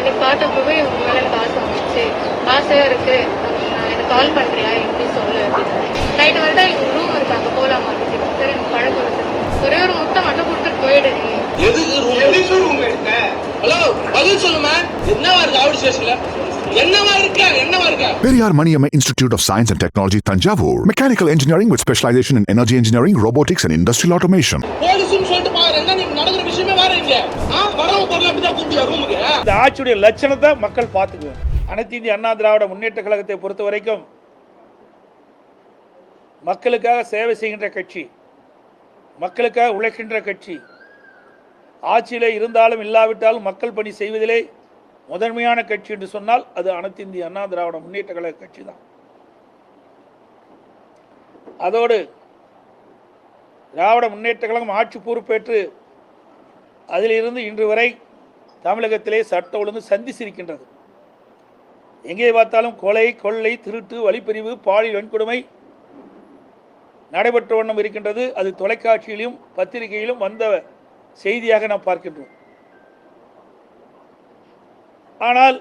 அன்னைக்கு பார்த்தப்பவே உங்க மேல எனக்கு ஆசை வந்துச்சு. ஆசையா இருக்கு. எனக்கு கால் பண்றியா? எப்படி சொல்லு? அப்படின்னு. நைட்டு வரட்டா எனக்கு ரூம் இருக்கு அங்க போலாமா? சரி எனக்கு பழக்கம் இருக்கு ஒரே ஒரு முட்டை மட்டும் கொடுத்துட்டு போயிடு எதுக்கு ரூம் எதுக்கு ரூம் எடுத்த ஹலோ பதில் சொல்லுமா? என்னவா இருக்கு ஆவடி ஸ்டேஷன்ல என்னவா இருக்க? என்னவா இருக்க? Periyar Maniamma Institute of Science and Technology, Tanjavur. Mechanical engineering with specialization in energy engineering, robotics, and industrial automation. இந்த ஆட்சியுடைய லட்சணத்தை மக்கள் பார்த்துக்குவாங்க அனைத்து இந்திய அண்ணா திராவிட முன்னேற்ற கழகத்தை பொறுத்த வரைக்கும் மக்களுக்காக சேவை செய்கின்ற கட்சி மக்களுக்காக உழைக்கின்ற கட்சி ஆட்சியிலே இருந்தாலும் இல்லாவிட்டாலும் மக்கள் பணி செய்வதிலே முதன்மையான கட்சி என்று சொன்னால் அது அனைத்து இந்திய அண்ணா திராவிட முன்னேற்ற கழக கட்சி தான் அதோடு திராவிட முன்னேற்ற கழகம் ஆட்சி பொறுப்பேற்று அதிலிருந்து இன்று வரை தமிழகத்திலே சட்ட ஒழுங்கு சந்திச்சிருக்கின்றது எங்கே பார்த்தாலும் கொலை கொள்ளை திருட்டு வழிப்பிரிவு பாலியல் வன்கொடுமை நடைபெற்ற வண்ணம் இருக்கின்றது. அது தொலைக்காட்சியிலும் பத்திரிகையிலும் வந்த செய்தியாக நாம் பார்க்கின்றோம். ஆனால்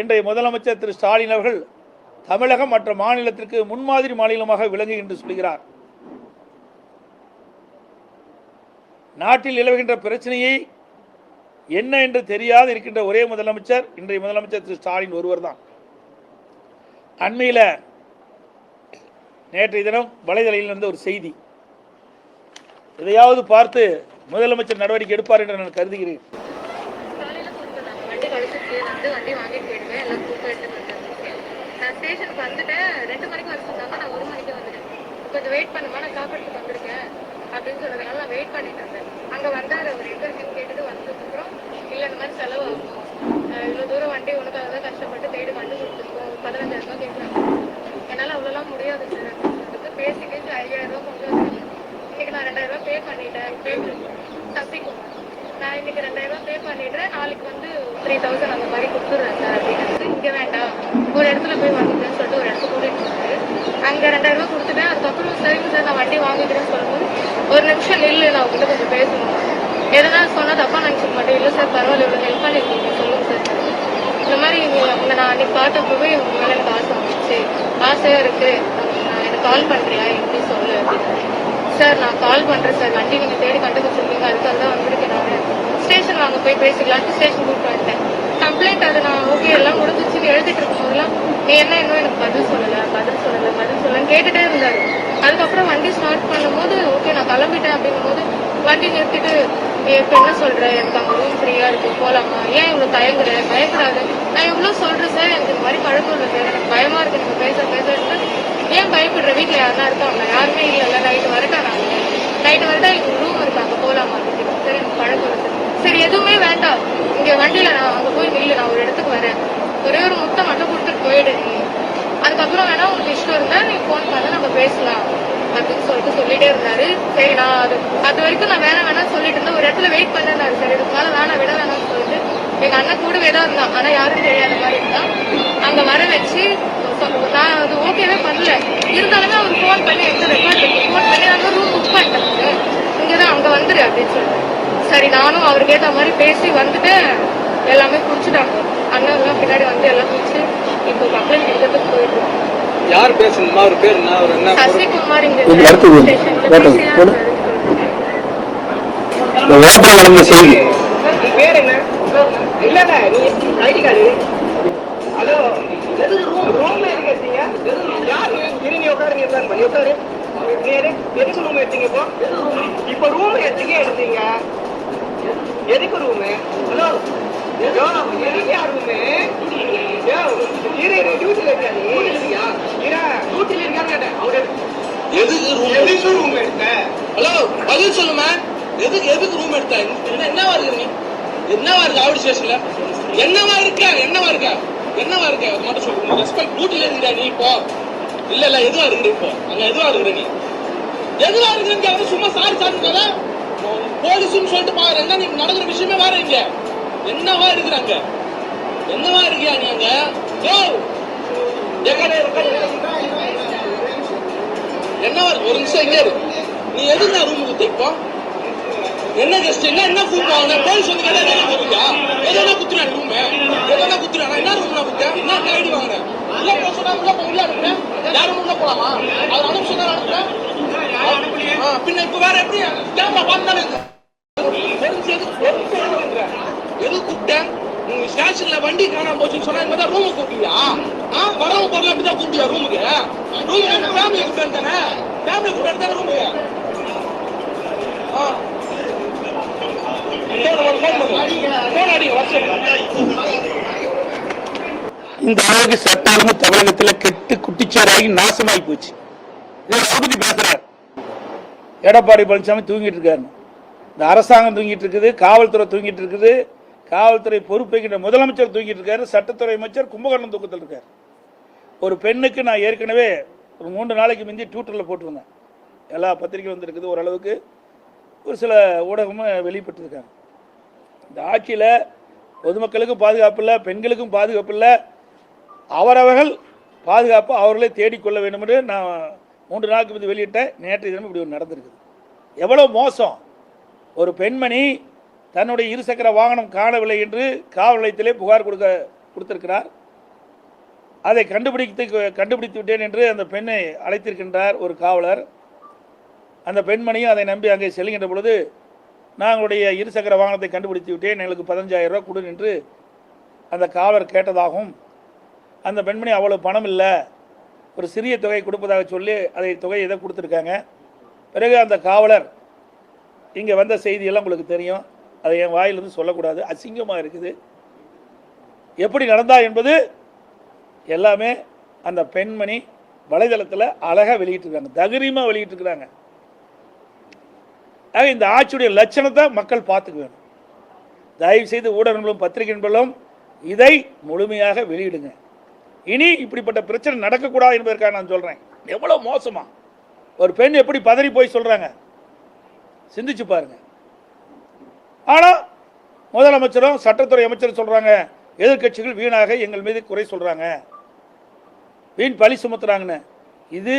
இன்றைய முதலமைச்சர் திரு ஸ்டாலின் அவர்கள் தமிழகம் மற்ற மாநிலத்திற்கு முன்மாதிரி மாநிலமாக விளங்கு என்று சொல்கிறார். நாட்டில் நிலவுகின்ற பிரச்சனையை என்ன என்று தெரியாது இருக்கின்ற ஒரே முதலமைச்சர் இன்றைய முதலமைச்சர் திரு ஸ்டாலின் ஒருவர் தான் அண்மையில் நேற்றைய தினம் வலைதளையில் இருந்த ஒரு செய்தி. எதையாவது பார்த்து முதலமைச்சர் நடவடிக்கை எடுப்பார் என்று நான் கருதுகிறேன். வெயிட் பண்ணுமா நான் வந்திருக்கேன். அப்படின்னு சொன்னதுனால வெயிட் பண்ணிட்டு இருந்தேன். அங்க வந்தாரு அவர் எங்க வந்ததுக்கப்புறம் இல்லை இந்த மாதிரி செலவு ஆகும். இவ்வளோ தூரம் வண்டி உனக்காக தான் கஷ்டப்பட்டு தேடி கண்டுபிடிச்சிருக்கோம் பதினஞ்சாயிரம் ரூபா கேட்குறாங்க. என்னால் அவ்வளோலாம் முடியாது சார் அப்படின்னு பேசி பேசி ஐயாயிரம் ரூபா கொண்டு வந்து இன்னைக்கு நான் ரெண்டாயிரம் ரூபாய் பே பண்ணிட்டேன். தப்பிக்கும். நான் இன்னைக்கு ரெண்டாயிரம் ரூபா பே பண்ணிடுறேன். நாளைக்கு வந்து த்ரீ தௌசண்ட் அந்த மாதிரி கொடுத்துட்றேன் சார் அப்படின்னு இங்கே வேண்டாம். ஒரு இடத்துல போய் வாங்கிக்கிறேன்னு சொல்லிட்டு ஒரு இடத்துக்கு கூட்டிட்டு போனாரு அங்கே ரெண்டாயிரம் ரூபா கொடுத்துட்டேன். அதுக்கப்புறம் சரிங்க சார் நான் வண்டி வாங்கிக்கிறேன்னு சொல்லும்போது ஒரு நிமிஷம் நில்லு நான் உங்ககிட்ட கொஞ்சம் பேசணும். எதனா சொன்னா தப்பா நினைச்சுக்க மாட்டேன். இல்லை சார் பரவாயில்ல இவ்வளோ ஹெல்ப் பண்ணிருக்கீங்க. சொல்லுங்க சார் இந்த மாதிரி உங்களை நான் அன்னைக்கு பார்த்தப்பவே உங்க மேல எனக்கு ஆசை வந்துச்சு. ஆசையா இருக்கு. நான் எனக்கு கால் பண்றியா? எப்படி சொல்லு? அப்படின்னு. சார் நான் கால் பண்றேன் சார் வண்டி நீங்க தேடி கண்டுபிடிச்சிருக்கீங்க. அதுக்காக தான் வந்திருக்கேன் நான். ஸ்டேஷன் வாங்க போய் பேசிக்கலான்ட்டு ஸ்டேஷன் கூப்பிட்டு வந்துட்டேன் கம்ப்ளைண்ட் அது நான் ஓகே எல்லாம் முடிஞ்சிச்சுன்னு எழுதிட்டு இருக்கும்போதெல்லாம் நீ என்ன இன்னும் எனக்கு பதில் சொல்லல பதில் சொல்லல பதில் சொல்லலன்னு கேட்டுட்டே இருந்தாரு. அதுக்கப்புறம் வண்டி ஸ்டார்ட் பண்ணும்போது ஓகே நான் கிளம்பிட்டேன் அப்படிங்கும்போது வண்டி நிறுத்திட்டு இப்ப என்ன சொல்ற? எனக்கு அங்கே ரூம் ஃப்ரீயா இருக்கு. போலாமா? ஏன் இவ்வளவு தயங்குற? பயப்படாத. நான் எவ்வளவு சொல்றேன் சார். எனக்கு இந்த மாதிரி பழக்கம் இல்லை சார். எனக்கு பயமா இருக்கு. நீங்க பேச பேச. ஏன் பயப்படுற? வீட்டுல யாருன்னா இருக்காங்க யாருமே இல்லைல்ல நைட்டு வரட்டாங்க நைட்டு வரட்டா எங்க ரூம் இருக்காங்க போலாமா? அப்படின்னு சரி எனக்கு பழக்கம் இல்லை சரி. எதுவுமே வேண்டாம். இங்க வண்டியில நான் அங்க போய் நில்லு. நான் ஒரு இடத்துக்கு வரேன். ஒரே ஒரு முட்டை மட்டும் கொடுத்துட்டு போயிடு நீ. அதுக்கப்புறம் வேணா உங்களுக்கு இஷ்டம் இருந்தா நீ ஃபோன் பண்ண. நம்ம பேசலாம். அப்படின்னு சொல்லிட்டு சொல்லிட்டே இருந்தாரு. சரி நான் அது அது வரைக்கும் நான் வேணாம் வேணாம் சொல்லிட்டு இருந்தேன். ஒரு இடத்துல வெயிட் பண்ணிருந்தாரு சார் இதுக்கு மேல வேணாம் விட வேணாம்னு சொல்லிட்டு. எங்க அண்ணன் கூடவே தான் இருந்தான். ஆனா யாரும் தெரியாத மாதிரி இருந்தான். அங்க வர வச்சு நான் அது ஓகேவே பண்ணல. இருந்தாலுமே அவர் ஃபோன் பண்ணி எந்த ரெக்கார்ட் ஃபோன் பண்ணி நாங்க ரூம் புக் பண்ணிட்டாங்க இங்கதான் அங்க வந்துரு அப்படின்னு சொல்லிட்டு. சரி நானும் அவருக்கு ஏத்த மாதிரி பேசி வந்துட்டு எல்லாமே குடிச்சிட்டாங்க அண்ணன் எல்லாம் பின்னாடி வந்து எல்லாம் குடிச்சு இப்போ கம்ப்ளைண்ட் எடுக்கிறதுக்கு போயிட்டு யார் பேசணுமா? அவர் பேர் என்ன? அவர் என்ன சசிகுமார் அடுத்தது ஓட்டம் நடந்த செய்தி பேர் என்ன? இல்ல இல்ல நீ ஐடி கார்டு. ஹலோ எது ரூம் ரூம்ல எதுக்கு எடுத்தீங்க? யாரு இரு நீ உட்காருங்க சார் பண்ணி உட்காரு. நீ எது- எதுக்கு ரூம் எடுத்தீங்க இப்போ? இப்போ ரூம் எதுக்கு எடுத்தீங்க? எதுக்கு ரூமு ஹலோ யோ, எதுக்குயா ரூமு இருக்கான்னு எதுக்கு ரூம் எதுக்கு ரூம் எடுத்த? ஹலோ பதில் சொல்லுமா? எதுக்கு எதுக்கு ரூம் எடுத்த? என்ன என்னவா இருக்கு நீ? என்னவா இருக்கு ஆவடி ஸ்டேஷன்ல என்னவா இருக்க? என்னவா இருக்க? என்னவா இருக்க? அது மட்டும் சொல்லு. ரெஸ்பெக்ட் டியூட்டில இருக்கிற நீ இப்போ? இல்ல இல்ல எதுவா இப்போ? அங்க எதுவா இருக்கிற நீ? எதுவா இருக்கிறன்னு கேட்க சும்மா சாரி சாரி போலீஸ்னு சொல்லிட்டு பாக்குறேன் நீ நடக்கிற விஷயமே வேற இங்க. என்னவா இருக்கிறாங்க என்னவா இருக்கியா நீ நீங்க என்னவா ஒரு நிமிஷம் இங்க நீ எதுனா ரூமுக்கு தைப்போம் என்ன கெஸ்ட் என்ன? என்ன ஃபுட் வாங்க போய் சொல்லி கேட்டா என்ன போறீங்க எதனா குத்துறேன் ரூம் எதனா குத்துறேன் என்ன ரூம் நான் குத்தேன்? என்ன கைடு வாங்குறேன் உள்ள போக சொன்னா உள்ள போக முடியாது யாரும் ரூம்ல போலாமா? அவர் அனுப்ப சொன்னா அனுப்புறேன் பின்ன இப்ப வேற எப்படி? கேமரா பார்த்தானே வண்டி காணாம போச்சுன்னு சொன்னா இந்த ரூம் கூப்பிட்டியா ஆ? வரவங்க போறல அப்படிதான் கூப்பிட்டியா ரூமுக்கு ரூம் ஃபேமிலி கூப்பிட்டு தானே? ஃபேமிலி கூப்பிட்டு தானே ரூமுக்கு ஆ. இந்த அளவுக்கு சட்ட ஒழுங்கு தமிழகத்தில் கெட்டு குட்டிச்சாராகி நாசமாகி போச்சு. பத்தி பேசுறாரு எடப்பாடி பழனிசாமி தூங்கிட்டு இருக்காரு. இந்த அரசாங்கம் தூங்கிட்டு இருக்குது காவல்துறை தூங்கிட்டு இருக்குது. காவல்துறை பொறுப்பேற்கின்ற முதலமைச்சர் தூங்கிட்டு இருக்காரு சட்டத்துறை அமைச்சர் கும்பகர்ணம் தூக்கத்தில் இருக்கார். ஒரு பெண்ணுக்கு நான் ஏற்கனவே ஒரு மூன்று நாளைக்கு முந்தி ட்விட்டரில் போட்டிருந்தேன். எல்லா பத்திரிகையும் வந்திருக்குது ஓரளவுக்கு. ஒரு சில ஊடகமும் வெளிப்பட்டிருக்காங்க இந்த ஆட்சியில் பொதுமக்களுக்கும் பாதுகாப்பு இல்லை பெண்களுக்கும் பாதுகாப்பு இல்லை. அவரவர்கள் பாதுகாப்பு அவர்களே தேடிக்கொள்ள வேண்டும் என்று நான் மூன்று நாளுக்கு முந்தி வெளியிட்டேன் நேற்று தினம் இப்படி ஒன்று நடந்திருக்குது. எவ்வளோ மோசம். ஒரு பெண்மணி தன்னுடைய இருசக்கர வாகனம் காணவில்லை என்று காவல் நிலையத்திலே புகார் கொடுக்க கொடுத்திருக்கிறார். அதை கண்டுபிடித்து கண்டுபிடித்து விட்டேன் என்று அந்த பெண்ணை அழைத்திருக்கின்றார் ஒரு காவலர். அந்த பெண்மணியும் அதை நம்பி அங்கே செல்கின்ற பொழுது நாங்களுடைய இருசக்கர வாகனத்தை கண்டுபிடித்து விட்டேன். எங்களுக்கு பதினஞ்சாயிரம் ரூபா கொடு என்று அந்த காவலர் கேட்டதாகவும் அந்த பெண்மணி அவ்வளோ பணம் இல்லை ஒரு சிறிய தொகை கொடுப்பதாக சொல்லி அதை தொகை எதை கொடுத்துருக்காங்க. பிறகு அந்த காவலர் இங்கே வந்த செய்தியெல்லாம் உங்களுக்கு தெரியும். அதை என் வாயிலிருந்து சொல்லக்கூடாது. அசிங்கமாக இருக்குது. எப்படி நடந்தா என்பது எல்லாமே அந்த பெண்மணி வலைதளத்தில் அழகாக வெளியிட்டிருக்காங்க. தகரியமாக வெளியிட்டிருக்கிறாங்க. ஆக இந்த ஆட்சியுடைய லட்சணத்தை மக்கள் பார்த்துக்க வேணும் தயவு செய்து ஊடகங்களும் பத்திரிகை நண்பர்களும் இதை முழுமையாக வெளியிடுங்க. இனி இப்படிப்பட்ட பிரச்சனை நடக்கக்கூடாது என்பதற்காக நான் சொல்கிறேன் எவ்வளோ மோசமாக ஒரு பெண் எப்படி பதறி போய் சொல்கிறாங்க சிந்திச்சு பாருங்கள் ஆனால் முதலமைச்சரும் சட்டத்துறை அமைச்சரும் சொல்கிறாங்க எதிர்க்கட்சிகள் வீணாக எங்கள் மீது குறை சொல்கிறாங்க வீண் பழி சுமத்துறாங்கன்னு இது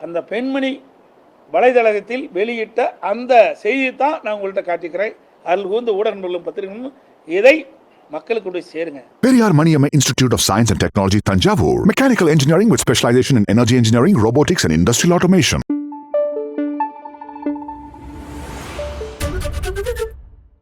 அந்த பெண்மணி வலைதளத்தில் வெளியிட்ட அந்த செய்தியை தான் நான் உங்கள்கிட்ட காட்டிக்கிறேன் அதில் வந்து ஊடகங்களும் பத்திரிகைகளும் இதை மக்களுக்கு கொண்டு சேருங்க Periyar Maniamma Institute of Science and technology Tanjavur. Mechanical engineering with specialization in energy engineering, robotics.